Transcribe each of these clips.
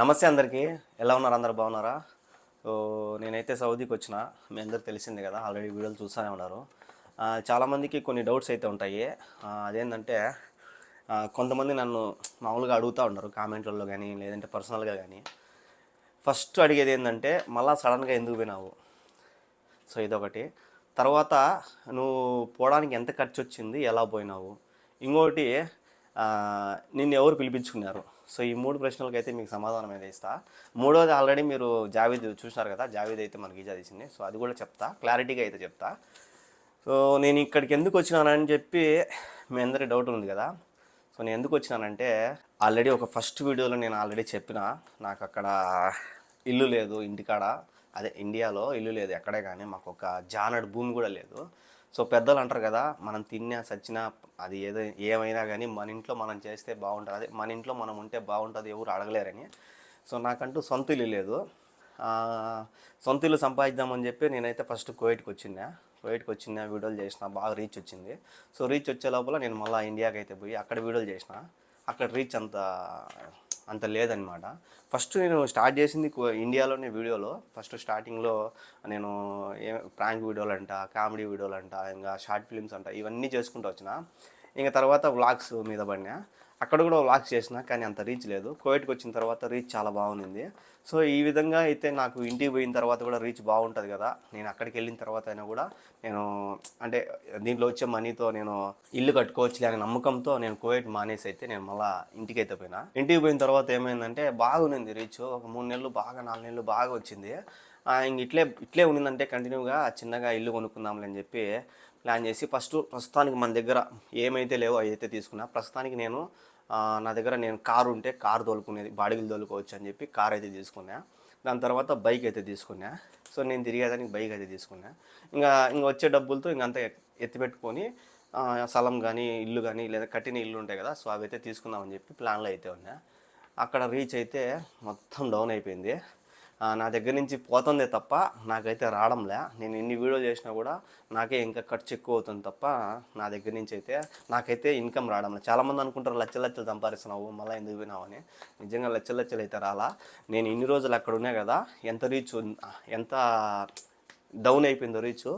నమస్తే అందరికీ. ఎలా ఉన్నారు? అందరు బాగున్నారా? సో నేనైతే సౌదీకి వచ్చిన. మీ అందరు తెలిసింది కదా ఆల్రెడీ వీడియోలు చూస్తూనే ఉన్నారు. చాలామందికి కొన్ని డౌట్స్ అయితే ఉంటాయి. అదేంటంటే కొంతమంది నన్ను మామూలుగా అడుగుతూ ఉన్నారు కామెంట్లలో కానీ లేదంటే పర్సనల్గా కానీ ఫస్ట్ అడిగేది ఏంటంటే మళ్ళీ సడన్గా ఎందుకు పోయినావు? సో ఇదొకటి. తర్వాత నువ్వు పోవడానికి ఎంత ఖర్చు వచ్చింది ఎలా పోయినావు? ఇంకోటి నిన్ను ఎవరు పిలిపించుకున్నారు? సో ఈ మూడు ప్రశ్నలకు అయితే మీకు సమాధానం అయితే ఇస్తా. మూడోది ఆల్రెడీ మీరు జావేద్ చూసినారు కదా జావేద్ అయితే మనకి ఈజా తీసింది. సో అది కూడా చెప్తా క్లారిటీగా అయితే చెప్తా. సో నేను ఇక్కడికి ఎందుకు వచ్చినానని చెప్పి మీ అందరి డౌట్ ఉంది కదా. సో నేను ఎందుకు వచ్చినానంటే ఆల్రెడీ ఒక ఫస్ట్ వీడియోలో నేను ఆల్రెడీ చెప్పిన నాకు అక్కడ ఇల్లు లేదు ఇంటికాడ. అదే ఇండియాలో ఇల్లు లేదు ఎక్కడే కానీ మాకు ఒక జానడు భూమి కూడా లేదు. సో పెద్దలు అంటారు కదా మనం తిన్నా సచ్చినా అది ఏదో ఏమైనా కానీ మన ఇంట్లో మనం చేస్తే బాగుంటుంది. అదే మన ఇంట్లో మనం ఉంటే బాగుంటుంది ఎవరు అడగలేరని. సో నాకంటూ సొంత ఇల్లు లేదు. సొంత ఇల్లు సంపాదిద్దామని చెప్పి నేనైతే ఫస్ట్ కోవిడ్కి వచ్చిందా కోవిడ్కి వచ్చిన వీడియోలు చేసిన బాగా రీచ్ వచ్చింది. సో రీచ్ వచ్చే లోపల నేను మళ్ళీ ఇండియాకి అయితే పోయి అక్కడ వీడియోలు చేసిన. అక్కడ రీచ్ అంత అంత లేదనమాట ఫస్ట్ నేను స్టార్ట్ చేసింది ఇండియాలోనే వీడియోలో. ఫస్ట్ స్టార్టింగ్లో నేను ఏ ప్రాంక్ వీడియోలు అంట కామెడీ వీడియోలు అంట ఇంకా షార్ట్ ఫిల్మ్స్ అంట ఇవన్నీ చేసుకుంటూ వచ్చిన. ఇంకా తర్వాత వ్లాగ్స్ మీద పడినా. అక్కడ కూడా వ్లాగ్స్ చేసిన కానీ అంత రీచ్ లేదు. కోవిడ్కి వచ్చిన తర్వాత రీచ్ చాలా బాగుంది సో ఈ విధంగా అయితే నాకు ఇంటికి పోయిన తర్వాత కూడా రీచ్ బాగుంటుంది కదా. నేను అక్కడికి వెళ్ళిన తర్వాత అయినా కూడా నేను అంటే దీంట్లో వచ్చే మనీతో నేను ఇల్లు కట్టుకోవచ్చు అనే నమ్మకంతో నేను కోవిడ్ మానేసి అయితే నేను మళ్ళీ ఇంటికి అయితే పోయినా. ఇంటికి పోయిన తర్వాత ఏమైందంటే బాగుంది రీచ్ ఒక మూడు నెలలు బాగా నాలుగు నెలలు బాగా వచ్చింది. ఇంక ఇట్లే ఇట్లే ఉండిందంటే కంటిన్యూగా చిన్నగా ఇల్లు కొనుక్కుందాంలే అని చెప్పి ప్లాన్ చేసి ఫస్ట్ ప్రస్తుతానికి మన దగ్గర ఏమైతే లేవో అవి అయితే తీసుకున్నా ప్రస్తుతానికి నేను నా దగ్గర నేను కారు ఉంటే కారు తోలుకునేది బాడీలు తోలుకోవచ్చు అని చెప్పి కార్ అయితే తీసుకున్నా. దాని తర్వాత బైక్ అయితే తీసుకున్నా. సో నేను తిరిగేదానికి బైక్ అయితే తీసుకున్నా. ఇంకా ఇంకా వచ్చే డబ్బులతో ఇంకంతా ఎత్తిపెట్టుకొని స్థలం కానీ ఇల్లు కానీ లేదా కట్టిన ఇల్లు ఉంటాయి కదా సో అవి అయితే తీసుకుందామని చెప్పి ప్లాన్లో అయితే ఉన్నా. అక్కడ రీచ్ అయితే మొత్తం డౌన్ అయిపోయింది. నా దగ్గర నుంచి పోతుందే తప్ప నాకైతే రావడంలే. నేను ఎన్ని వీడియో చేసినా కూడా నాకే ఇంకా ఖర్చు ఎక్కువ అవుతుంది తప్ప నా దగ్గర నుంచి అయితే నాకైతే ఇన్కమ్ రావడంలే. చాలామంది అనుకుంటారు లచ్చ లచ్చలు సంపాదిస్తున్నావు మళ్ళీ ఎందుకు పోయినావు అని. నిజంగా లచ్చ లచ్చలు అయితే రాలా. నేను ఇన్ని రోజులు అక్కడ ఉన్నా కదా ఎంత రీచ్ ఎంత డౌన్ అయిపోయిందో రీచ్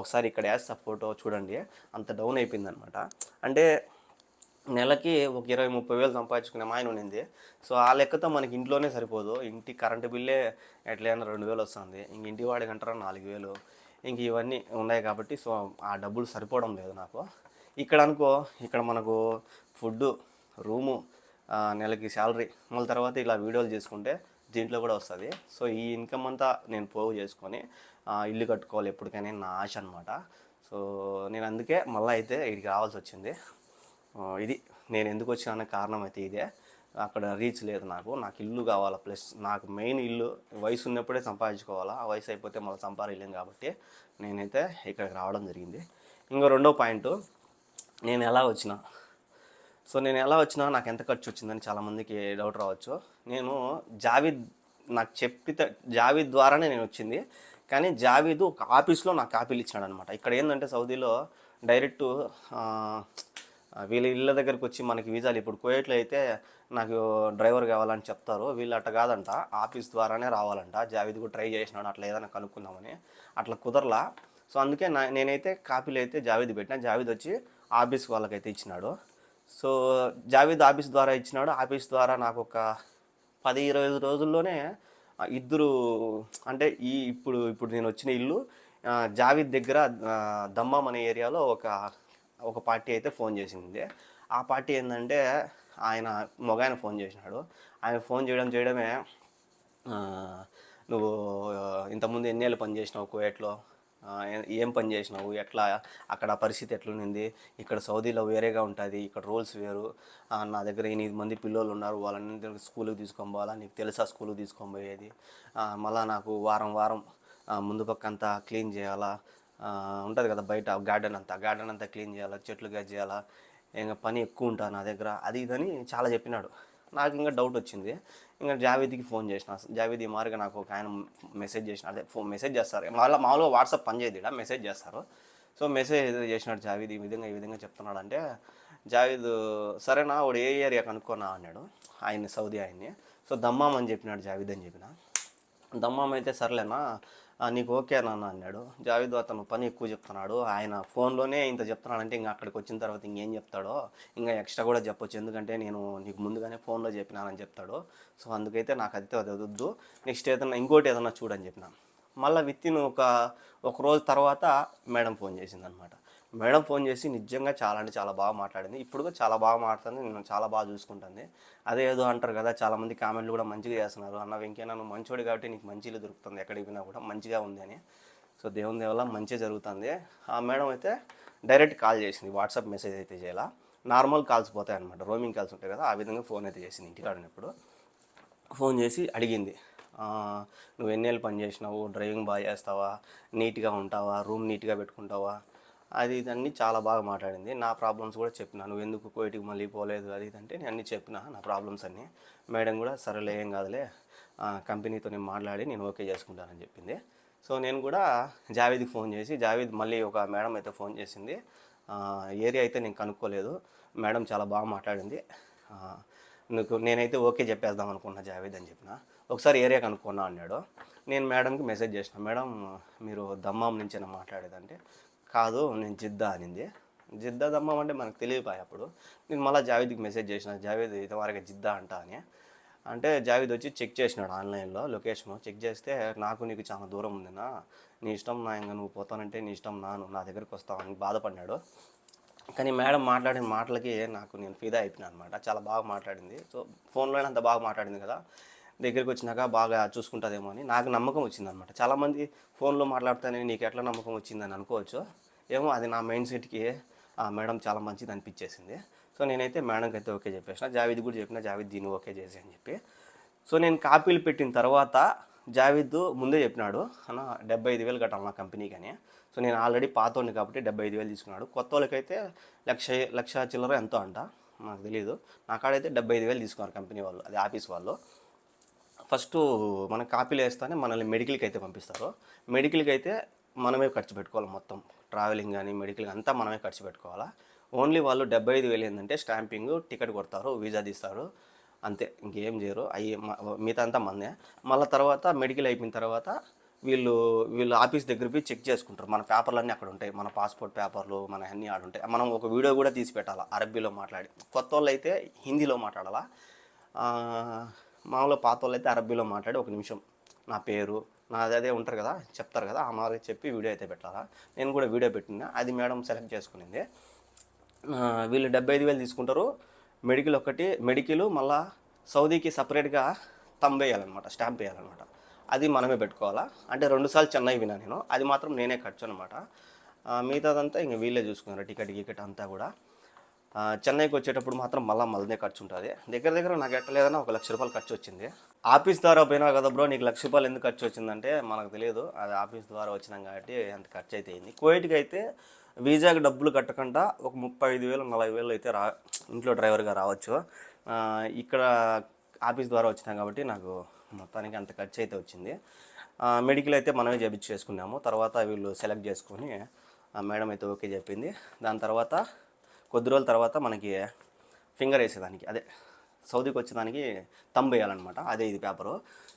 ఒకసారి ఇక్కడ వేస్తా ఫోటో చూడండి. అంత డౌన్ అయిపోయింది అనమాట అంటే నెలకి ఒక ఇరవై ముప్పై వేలు సంపాదించుకునే మా ఆయన ఉండింది. సో ఆ లెక్కతో మనకి ఇంట్లోనే సరిపోదు. ఇంటి కరెంటు బిల్లే ఎట్లయినా రెండు వేలు వస్తుంది. ఇంక ఇంటి వాడికి అంటారా నాలుగు వేలు? ఇంక ఇవన్నీ ఉన్నాయి కాబట్టి సో ఆ డబ్బులు సరిపోవడం లేదు నాకు. ఇక్కడ అనుకో ఇక్కడ మనకు ఫుడ్ రూము నెలకి శాలరీ మళ్ళీ తర్వాత ఇలా వీడియోలు చేసుకుంటే దీంట్లో కూడా వస్తుంది. సో ఈ ఇన్కమ్ అంతా నేను పోగు చేసుకొని ఇల్లు కట్టుకోవాలి ఎప్పటికైనా నా ఆశ అనమాట సో నేను అందుకే మళ్ళీ అయితే ఇక్కడికి రావాల్సి వచ్చింది. ఇది నేను ఎందుకు వచ్చాన కారణం అయితే ఇదే. అక్కడ రీచ్ లేదు నాకు. నాకు ఇల్లు కావాలా ప్లస్ నాకు మెయిన్ ఇల్లు వయసు ఉన్నప్పుడే సంపాదించుకోవాలా. ఆ వయసు అయిపోతే మళ్ళీ సంపాదించలేం కాబట్టి నేనైతే ఇక్కడికి రావడం జరిగింది. ఇంకో రెండో పాయింట్ నేను ఎలా వచ్చిన. సో నేను ఎలా వచ్చినా నాకు ఎంత ఖర్చు వచ్చిందని చాలామందికి డౌట్ రావచ్చు. నేను జావీద్ నాకు చెప్పితే జావీద్ ద్వారానే నేను వచ్చింది. కానీ జావీద్ ఒక ఆఫీస్లో నాకు కాపీలు ఇచ్చాడు అనమాట ఇక్కడ ఏంటంటే సౌదీలో డైరెక్ట్ వీళ్ళ ఇళ్ళ దగ్గరికి వచ్చి మనకి వీసాలు ఇప్పుడు కువైట్లో అయితే నాకు డ్రైవర్ కావాలని చెప్తారు. వీళ్ళు అట్ట కాదంట. ఆఫీస్ ద్వారానే రావాలంట. జావీద్ కూడా ట్రై చేసినాడు. అట్లా ఏదైనా కనుక్కుందామని. అట్లా కుదరలా. సో అందుకే నా నేనైతే కాపీలు అయితే జావీద్ పెట్టినా. జావీద్ వచ్చి ఆఫీస్ వాళ్ళకైతే ఇచ్చినాడు. సో జావీద్ ఆఫీస్ ద్వారా ఇచ్చినాడు. ఆఫీస్ ద్వారా నాకు ఒక పది ఇరవై రోజుల్లోనే ఇద్దరు అంటే ఈ ఇప్పుడు ఇప్పుడు నేను వచ్చిన ఇల్లు ఆ, దగ్గర దమ్మం అనే ఏరియాలో ఒక ఒక పార్టీ అయితే ఫోన్ చేసింది. ఆ పార్టీ ఏంటంటే ఆయన మొగాయన ఫోన్ చేసినాడు. ఆయన ఫోన్ చేయడం చేయడమే నువ్వు ఇంతకుముందు ఎన్నేళ్ళు పని చేసినావు కువైట్లో? ఏం పని చేసినావు? ఎట్లా? అక్కడ పరిస్థితి ఎట్లునింది ఇక్కడ సౌదీలో వేరేగా ఉంటుంది ఇక్కడ రూల్స్ వేరు. నా దగ్గర ఎనిమిది మంది పిల్లలు ఉన్నారు వాళ్ళని స్కూల్కి తీసుకొని పోవాలా? నీకు తెలుసా స్కూల్కి తీసుకొని పోయేది? మళ్ళీ నాకు వారం వారం ముందు పక్క అంతా క్లీన్ చేయాలా? ఉంటుంది కదా బయట గార్డెన్ అంతా. గార్డెన్ అంతా క్లీన్ చేయాలా చెట్లు గజ్ చేయాలా ఇంకా పని ఎక్కువ ఉంటుంది నా దగ్గర. అది ఇదని చాలా చెప్పినాడు. నాకు ఇంకా డౌట్ వచ్చింది. ఇంకా జావేద్కి ఫోన్ చేసిన. జావేద్ ఈ మారిగా నాకు ఒక ఆయన మెసేజ్ చేసిన. అదే ఫోన్ మెసేజ్ చేస్తారు. మళ్ళీ మామూలుగా వాట్సాప్ పని చేయదు మెసేజ్ చేస్తారు. సో మెసేజ్ ఏదో చేసినాడు జావేద్ ఈ విధంగా ఈ విధంగా చెప్తున్నాడు అంటే జావేద్ సరేనా వాడు ఏ ఏరియా కనుక్కున్నా అన్నాడు. ఆయన్ని సౌదీ ఆయన్ని. సో దమ్మాం అని చెప్పినాడు జావేద్ అని చెప్పిన. దమ్మాం అయితే సర్లేనా నీకు ఓకే నాన్న అన్నాడు. జావేద్ అతను పని ఎక్కువ చెప్తున్నాడు. ఆయన ఫోన్లోనే ఇంత చెప్తున్నాడంటే ఇంకా అక్కడికి వచ్చిన తర్వాత ఇంకేం చెప్తాడో ఇంకా ఎక్స్ట్రా కూడా చెప్పొచ్చు. ఎందుకంటే నేను నీకు ముందుగానే ఫోన్లో చెప్పినానని చెప్తాడు. సో అందుకైతే నాకు అది అది వద్దు. నెక్స్ట్ ఏదన్నా ఇంకోటి ఏదన్నా చూడని చెప్పినా. మళ్ళీ విత్ ఇన్ ఒక ఒక రోజు తర్వాత మేడం ఫోన్ చేసింది అనమాట మేడం ఫోన్ చేసి నిజంగా చాలా అంటే చాలా బాగా మాట్లాడింది. ఇప్పుడు కూడా చాలా బాగా మాట్లాడుతుంది. నేను చాలా బాగా చూసుకుంటుంది. అదే ఏదో అంటారు కదా చాలామంది కామెంట్లు కూడా మంచిగా చేస్తున్నారు. అన్న వెంకయ్య నువ్వు మంచోడు కాబట్టి నీకు మంచి దొరుకుతుంది. ఎక్కడికి పోయినా కూడా మంచిగా ఉంది అని. సో దేవుని దేవల్ల మంచిగా జరుగుతుంది. ఆ మేడం అయితే డైరెక్ట్ కాల్ చేసింది. వాట్సాప్ మెసేజ్ అయితే చేయాల? నార్మల్ కాల్స్ పోతాయి అనమాట రోమింగ్ కాల్స్ ఉంటాయి కదా ఆ విధంగా ఫోన్ అయితే చేసింది ఇంటికాడ ఉన్నప్పుడు ఫోన్ చేసి అడిగింది. నువ్వు ఎన్నేళ్ళు పని చేసినావు? డ్రైవింగ్ బాగా చేస్తావా? నీట్గా ఉంటావా? రూమ్ నీట్గా పెట్టుకుంటావా? అది ఇది చాలా బాగా మాట్లాడింది. నా ప్రాబ్లమ్స్ కూడా చెప్పిన నువ్వు ఎందుకు కోయిటికి మళ్ళీ పోలేదు? అది ఇది అంటే నేను అన్నీ చెప్పిన నా ప్రాబ్లమ్స్ అన్నీ. మేడం కూడా సరేలే ఏం కాదులే. కంపెనీతో నేను మాట్లాడి నేను ఓకే చేసుకుంటానని చెప్పింది. సో నేను కూడా జావేద్కి ఫోన్ చేసి జావేద్ మళ్ళీ ఒక మేడం అయితే ఫోన్ చేసింది. ఏరియా అయితే నేను కనుక్కోలేదు. మేడం చాలా బాగా మాట్లాడింది. నువ్వు నీకు నేనైతే ఓకే చెప్పేద్దాం అనుకున్నా జావేద్ అని చెప్పిన. ఒకసారి ఏరియా కనుక్కున్నా అన్నాడు. నేను మేడంకి మెసేజ్ చేసిన మేడం మీరు దమ్మాం నుంచేనా మాట్లాడేదంటే కాదు నేను జిద్దా అనింది. జిద్దా దమ్మాం అంటే మనకు తెలియపాయి అప్పుడు. నేను మళ్ళీ జావేద్కి మెసేజ్ చేసిన జావేద్ ఇంతవరకు జిద్దా అంటా అని. అంటే జావేద్ వచ్చి చెక్ చేసినాడు ఆన్లైన్లో లొకేషన్. చెక్ చేస్తే నాకు నీకు చాలా దూరం ఉందినా నీ. ఇష్టం నా ఇంకా నువ్వు పోతానంటే నీ ఇష్టం నాను. నా దగ్గరికి వస్తావని బాధపడినాడు కానీ మేడం మాట్లాడిన మాటలకి నాకు నేను ఫిదా అయిపోయినా అనమాట చాలా బాగా మాట్లాడింది. సో ఫోన్లోనే అంత బాగా మాట్లాడింది కదా. దగ్గరికి వచ్చినాక బాగా చూసుకుంటుందేమో అని నాకు నమ్మకం వచ్చింది అనమాట చాలామంది ఫోన్లో మాట్లాడితేనే నీకు ఎట్లా నమ్మకం వచ్చిందని అనుకోవచ్చు. ఏమో అది నా మైండ్ సెట్కి ఆ మేడం చాలా మంచిది అనిపించేసింది. సో నేనైతే మేడంకి అయితే ఓకే చెప్పేసిన. జావేద్ కూడా చెప్పిన జావేద్ దీన్ని ఓకే చేసి అని చెప్పి. సో నేను కాపీలు పెట్టిన తర్వాత జావేద్ ముందే చెప్పినాడు అన్న డెబ్బై ఐదు వేలు కట్టాలి నా కంపెనీకి అని. సో నేను ఆల్రెడీ పాతోండి కాబట్టి డెబ్బై ఐదు వేలు తీసుకున్నాడు. కొత్త వాళ్ళకైతే లక్ష లక్ష చిల్లర ఎంతో అంట నాకు తెలియదు నా కాడైతే డెబ్బై ఐదు వేలు తీసుకున్నారు కంపెనీ వాళ్ళు అది ఆఫీస్ వాళ్ళు. ఫస్ట్ మన కాపీలు వేస్తానే మనల్ని మెడికల్కి అయితే పంపిస్తారు. మెడికల్కి అయితే మనమే ఖర్చు పెట్టుకోవాలి మొత్తం. ట్రావెలింగ్ కానీ మెడికల్ అంతా మనమే ఖర్చు పెట్టుకోవాలా? ఓన్లీ వాళ్ళు డెబ్బై ఐదు వేలు ఏంటంటే స్టాంపింగ్ టికెట్ కొడతారు వీజా తీస్తారు. అంతే ఇంకేం చేయరు. అవి మిగతా అంతా మందే మళ్ళీ తర్వాత మెడికల్ అయిపోయిన తర్వాత వీళ్ళు వీళ్ళు ఆఫీస్ దగ్గర పోయి చెక్ చేసుకుంటారు. మన పేపర్లన్నీ అక్కడ ఉంటాయి. మన పాస్పోర్ట్ పేపర్లు మన అన్నీ ఆడ ఉంటాయి. మనం ఒక వీడియో కూడా తీసి పెట్టాలా? అరబ్బీలో మాట్లాడి. కొత్త వాళ్ళు అయితే హిందీలో మాట్లాడాలా? మామూలుగా పాత వాళ్ళు అయితే అరబ్బీలో మాట్లాడి ఒక నిమిషం నా పేరు నాది అదే ఉంటారు కదా చెప్తారు కదా ఆ మాదిరి చెప్పి వీడియో అయితే పెట్టాలా? నేను కూడా వీడియో పెట్టినా అది మేడం సెలెక్ట్ చేసుకునింది. వీళ్ళు డెబ్బై ఐదు వేలు తీసుకుంటారు. మెడికల్ ఒకటి మెడికల్ మళ్ళా సౌదీకి సపరేట్గా తంబ్ వేయాలన్నమాట స్టాంప్ వేయాలన్నమాట. అది మనమే పెట్టుకోవాలా? అంటే రెండుసార్లు చెన్నై వినా నేను అది మాత్రం నేనే ఖర్చు అనమాట మిగతాదంతా ఇంక వీళ్ళే చూసుకున్నారు టికెట్ గికెట్ అంతా కూడా. చెన్నైకి వచ్చేటప్పుడు మాత్రం మళ్ళీ మళ్ళీ ఖర్చు ఉంటుంది దగ్గర దగ్గర నాకు ఎట్టలేదన్నా ఒక లక్ష రూపాయలు ఖర్చు వచ్చింది ఆఫీస్ ద్వారా పోయినా కదా బ్రో నీకు లక్ష రూపాయలు ఎందుకు ఖర్చు వచ్చిందంటే మనకు తెలియదు. అది ఆఫీస్ ద్వారా వచ్చినాం కాబట్టి అంత ఖర్చు అయితే అయింది కోయిట్కి అయితే వీజాకి డబ్బులు కట్టకుండా ఒక ముప్పై ఐదు వేలు నలభై వేలు అయితే రా ఇంట్లో డ్రైవర్గా రావచ్చు. ఇక్కడ ఆఫీస్ ద్వారా వచ్చినాం కాబట్టి నాకు మొత్తానికి అంత ఖర్చు అయితే వచ్చింది మెడికల్ అయితే మనమే చేపించేసుకున్నాము. తర్వాత వీళ్ళు సెలెక్ట్ చేసుకొని మేడం అయితే ఓకే చెప్పింది. దాని తర్వాత కొద్ది రోజుల తర్వాత మనకి ఫింగర్ వేసేదానికి. అదే సౌదీకి వచ్చేదానికి తంబు వేయాలన్నమాట. అదే ఇది పేపరు.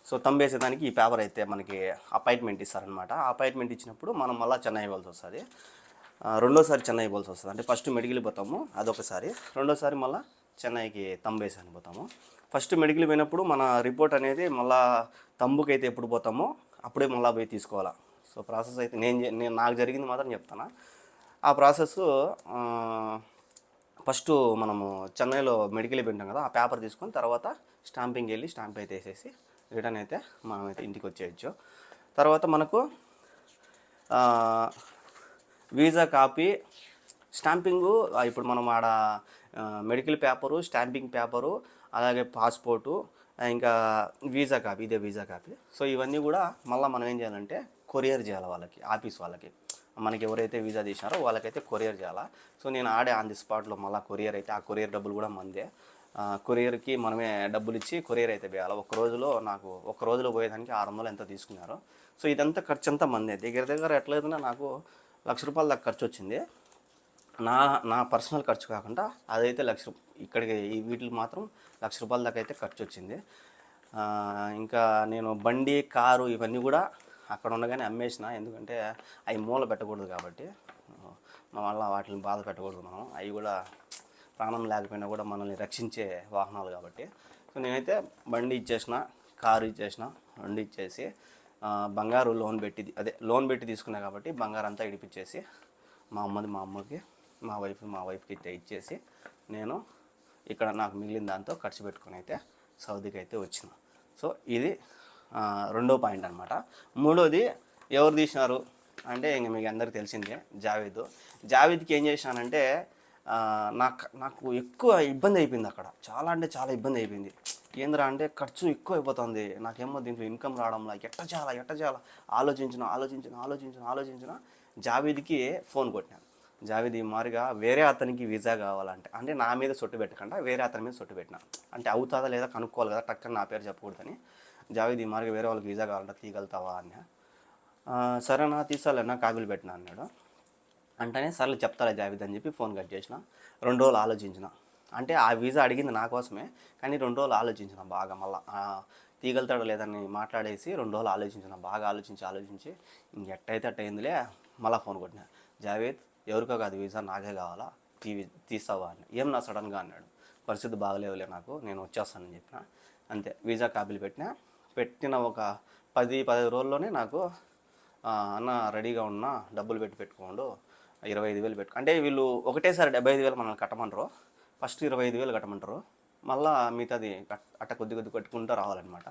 సో తంబు వేసేదానికి ఈ పేపర్ అయితే మనకి అపాయింట్మెంట్ ఇస్తారనమాట అపాయింట్మెంట్ ఇచ్చినప్పుడు మనం మళ్ళీ చెన్నై ఇవ్వాల్సి వస్తుంది. రెండోసారి చెన్నై ఇవ్వాల్సి వస్తుంది. అంటే ఫస్ట్ మెడికల్ పోతాము అదొకసారి. రెండోసారి మళ్ళీ చెన్నైకి తంబు వేసాను పోతాము. ఫస్ట్ మెడికల్ పోయినప్పుడు మన రిపోర్ట్ అనేది మళ్ళా తంబుకి అయితే ఎప్పుడు పోతామో అప్పుడే మళ్ళీ పోయి తీసుకోవాలా. సో ప్రాసెస్ అయితే నేను నేను నాకు జరిగింది మాత్రం చెప్తాను. ఆ ప్రాసెస్ ఫస్ట్ మనము చెన్నైలో మెడికల్ పెట్టాం కదా ఆ పేపర్ తీసుకొని తర్వాత స్టాంపింగ్ వెళ్ళి స్టాంప్ అయితే వేసేసి రిటర్న్ అయితే మనం అయితే ఇంటికి వచ్చేయచ్చు. తర్వాత మనకు వీసా కాపీ స్టాంపింగు ఇప్పుడు మనం ఆడ మెడికల్ పేపరు స్టాంపింగ్ పేపరు అలాగే పాస్పోర్టు ఇంకా వీసా కాపీ ఇదే వీసా కాపీ. సో ఇవన్నీ కూడా మళ్ళీ మనం ఏం చేయాలంటే కొరియర్ చేయాలి వాళ్ళకి ఆఫీస్ వాళ్ళకి. మనకి ఎవరైతే వీసా తీసినారో వాళ్ళకైతే కొరియర్ చేయాలా? సో నేను ఆడే ఆన్ ది స్పాట్లో మళ్ళీ కొరియర్ అయితే ఆ కొరియర్ డబ్బులు కూడా మందే. కొరియర్కి మనమే డబ్బులు ఇచ్చి కొరియర్ అయితే వేయాలి? ఒక రోజులో నాకు ఒక రోజులో పోయేదానికి ఆరు వందలు ఎంత తీసుకున్నారు? సో ఇదంతా ఖర్చు అంతా మందే. దగ్గర దగ్గర ఎట్లయితేనే నాకు లక్ష రూపాయల దాకా ఖర్చు వచ్చింది. నా నా పర్సనల్ ఖర్చు కాకుండా అదైతే లక్ష ఇక్కడికి ఈ వీటికి మాత్రం లక్ష రూపాయల దాకా అయితే ఖర్చు వచ్చింది. ఇంకా నేను బండి కారు ఇవన్నీ కూడా అక్కడ ఉండగానే అమ్మేసిన. ఎందుకంటే అవి మూల పెట్టకూడదు కాబట్టి. మా వల్ల వాటిని బాధ పెట్టకూడదు మనం. అవి కూడా ప్రాణం లేకపోయినా కూడా మనల్ని రక్షించే వాహనాలు కాబట్టి. సో నేనైతే బండి ఇచ్చేసిన కారు ఇచ్చేసిన బండి ఇచ్చేసి బంగారు లోన్ పెట్టి అదే లోన్ పెట్టి తీసుకున్నా కాబట్టి బంగారు అంతా ఇడిపించేసి మా అమ్మది మా అమ్మకి మా వైఫ్ మా వైఫ్కి అయితే ఇచ్చేసి నేను ఇక్కడ నాకు మిగిలిన దాంతో ఖర్చు పెట్టుకుని అయితే సౌదీకి అయితే వచ్చిన. సో ఇది రెండో పాయింట్ అనమాట మూడోది ఎవరు తీసినారు? అంటే ఇంక మీకు అందరికి తెలిసిందే జావేద్. జావేద్కి ఏం చేశానంటే నాకు నాకు ఎక్కువ ఇబ్బంది అయిపోయింది అక్కడ. చాలా అంటే చాలా ఇబ్బంది అయిపోయింది. ఏంద్రా అంటే ఖర్చు ఎక్కువ అయిపోతుంది. నాకేమో దీంట్లో ఇన్కమ్ రావడంలా ఎట్ట చాలా ఎట్ట చాలా ఆలోచించిన ఆలోచించిన ఆలోచించిన ఆలోచించిన జావేద్కి ఫోన్ కొట్టినాను జావేద్ ఈ మారిగా వేరే అతనికి వీసా కావాలంటే అంటే నా మీద సొట్టు పెట్టకుండా వేరే అతని మీద సొట్టు పెట్టినా. అంటే అవుతుందా లేదా కనుక్కోవాలి కదా టక్కన నా పేరు చెప్పకూడదని. జావేద్ ఈ మార్గం వేరే వాళ్ళకి వీసా కావాలంటే తీయగలుగుతావా అని ఆ, సరేనా తీసుకోవాలన్నా కాబులు పెట్టినా అన్నాడు. అంటేనే సర్లే చెప్తారా జావేద్ అని చెప్పి ఫోన్ కట్ చేసిన. రెండు రోజులు ఆలోచించిన. అంటే ఆ వీసా అడిగింది నా కోసమే కానీ రెండు రోజులు ఆలోచించిన బాగా మళ్ళీ. తీగలుతాడో లేదని మాట్లాడేసి రెండు రోజులు ఆలోచించిన బాగా ఆలోచించి ఆలోచించి ఇంకెట్టయితే అట్ట అయిందిలే మళ్ళీ ఫోన్ కొట్టిన. జావేద్ ఎవరికో కాదు వీసా నాకే కావాలా? తీ తీస్తావా అని ఏం నా సడన్గా అన్నాడు. పరిస్థితి బాగలేవులే నాకు నేను వచ్చేస్తానని చెప్పిన. అంతే వీసా కాపీలు పెట్టిన. పెట్టిన ఒక పది పదిహేను రోజుల్లోనే నాకు అన్న రెడీగా ఉన్న డబ్బులు పెట్టి పెట్టుకోండు. ఇరవై ఐదు వేలు పెట్టు అంటే వీళ్ళు ఒకటేసారి డెబ్బై ఐదు వేలు మనల్ని కట్టమంటారు. ఫస్ట్ ఇరవై ఐదు వేలు కట్టమంటారు. మళ్ళీ మిగతాది కట్- అట్ట కొద్ది కొద్ది కట్టుకుంటూ రావాలన్నమాట.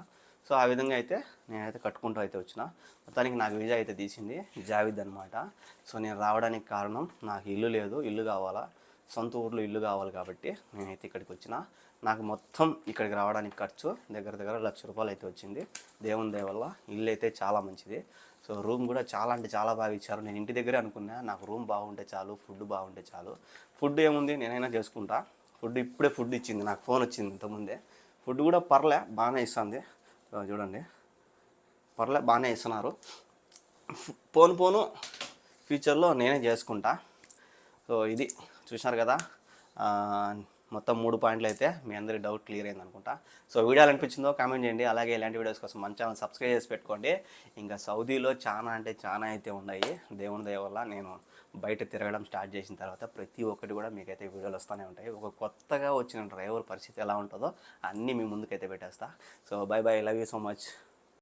సో ఆ విధంగా అయితే నేనైతే కట్టుకుంటూ అయితే వచ్చిన. మొత్తానికి నాకు వీజా అయితే తీసింది జావిద్ అనమాట సో నేను రావడానికి కారణం నాకు ఇల్లు లేదు ఇల్లు కావాలా సొంత ఊర్లో ఇల్లు కావాలి కాబట్టి నేనైతే ఇక్కడికి వచ్చిన. నాకు మొత్తం ఇక్కడికి రావడానికి ఖర్చు దగ్గర దగ్గర లక్ష రూపాయలు అయితే వచ్చింది. దేవుని దయ వల్ల ఇల్లు అయితే చాలా మంచిది. సో రూమ్ కూడా చాలా అంటే చాలా బాగా ఇచ్చారు. నేను ఇంటి దగ్గరే అనుకున్నా నాకు రూమ్ బాగుంటే చాలు ఫుడ్ బాగుంటే చాలు. ఫుడ్ ఏముంది? నేనైనా చేసుకుంటా. ఫుడ్ ఇప్పుడే ఫుడ్ ఇచ్చింది నాకు ఫోన్ వచ్చింది ఇంతకుముందే. ఫుడ్ కూడా పర్లే బాగానే ఇస్తుంది. చూడండి పర్లే బాగానే ఇస్తున్నారు. పోను పోను ఫ్యూచర్లో నేనే చేసుకుంటా. సో ఇది చూసినారు కదా మొత్తం మూడు పాయింట్లు అయితే మీ అందరి డౌట్ క్లియర్ అయింది అనుకుంటా. సో వీడియో అనిపించిందో కామెంట్ చేయండి. అలాగే ఇలాంటి వీడియోస్ కోసం మన ఛానల్ సబ్స్క్రైబ్ చేసి పెట్టుకోండి. ఇంకా సౌదీలో చాలా అంటే చాలా అయితే ఉన్నాయి. దేవుని దయ వల్ల నేను బయట తిరగడం స్టార్ట్ చేసిన తర్వాత ప్రతి ఒక్కటి కూడా మీకైతే వీడియోలు వస్తూనే ఉంటాయి. ఒక కొత్తగా వచ్చిన డ్రైవర్ పరిస్థితి ఎలా ఉంటుందో అన్నీ మీ ముందుకైతే పెట్టేస్తా. So bye bye. Love you so much.